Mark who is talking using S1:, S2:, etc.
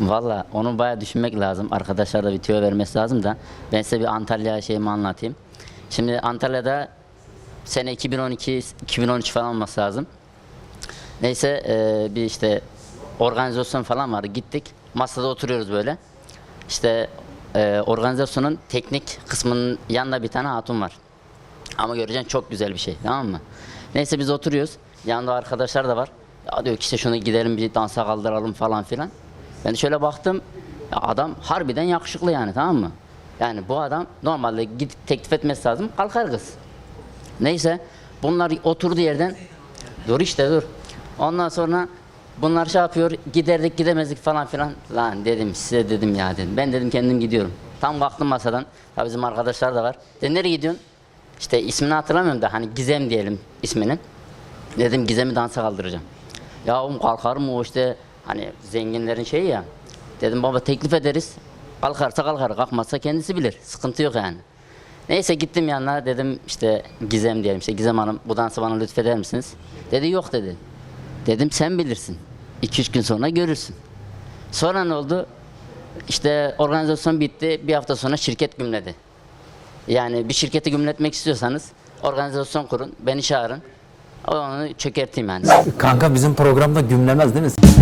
S1: Valla onu bayağı düşünmek lazım. Arkadaşlar da bir tüyo vermesi lazım da. Ben size bir Antalya şeyimi anlatayım. Şimdi Antalya'da sene 2012-2013 falan olması lazım. Neyse e, bir işte organizasyon falan vardı. Gittik. Masada oturuyoruz böyle. İşte e, organizasyonun teknik kısmının yanında bir tane hatun var. Ama göreceksin çok güzel bir şey tamam mı? Neyse biz oturuyoruz. Yanında arkadaşlar da var. Ya diyor ki işte şunu gidelim bir dansa kaldıralım falan filan. De şöyle baktım. Adam harbiden yakışıklı yani tamam mı? Yani bu adam normalde gidip teklif etmesi lazım. Kalkar kız. Neyse bunlar oturduğu yerden dur işte dur. Ondan sonra bunlar şey yapıyor giderdik gidemezdik falan filan. Lan dedim size dedim ya dedim. Ben dedim kendim gidiyorum. Tam kalktım masadan. Tabii bizim arkadaşlar da var. Dedim nereye gidiyorsun? İşte ismini hatırlamıyorum da hani Gizem diyelim isminin. Dedim Gizem'i dansa kaldıracağım. Ya oğlum kalkar mı o işte hani zenginlerin şeyi ya. Dedim baba teklif ederiz. Kalkarsa kalkar, kalkmazsa kendisi bilir. Sıkıntı yok yani. Neyse gittim yanına dedim işte Gizem diyelim işte Gizem Hanım bu dansı bana lütfeder misiniz? Dedi yok dedi. Dedim sen bilirsin. 2-3 gün sonra görürsün. Sonra ne oldu? İşte organizasyon bitti. Bir hafta sonra şirket gümledi. Yani bir şirketi gümletmek istiyorsanız organizasyon kurun, beni çağırın. Onu çökerteyim yani.
S2: Kanka bizim programda gümlemez değil mi?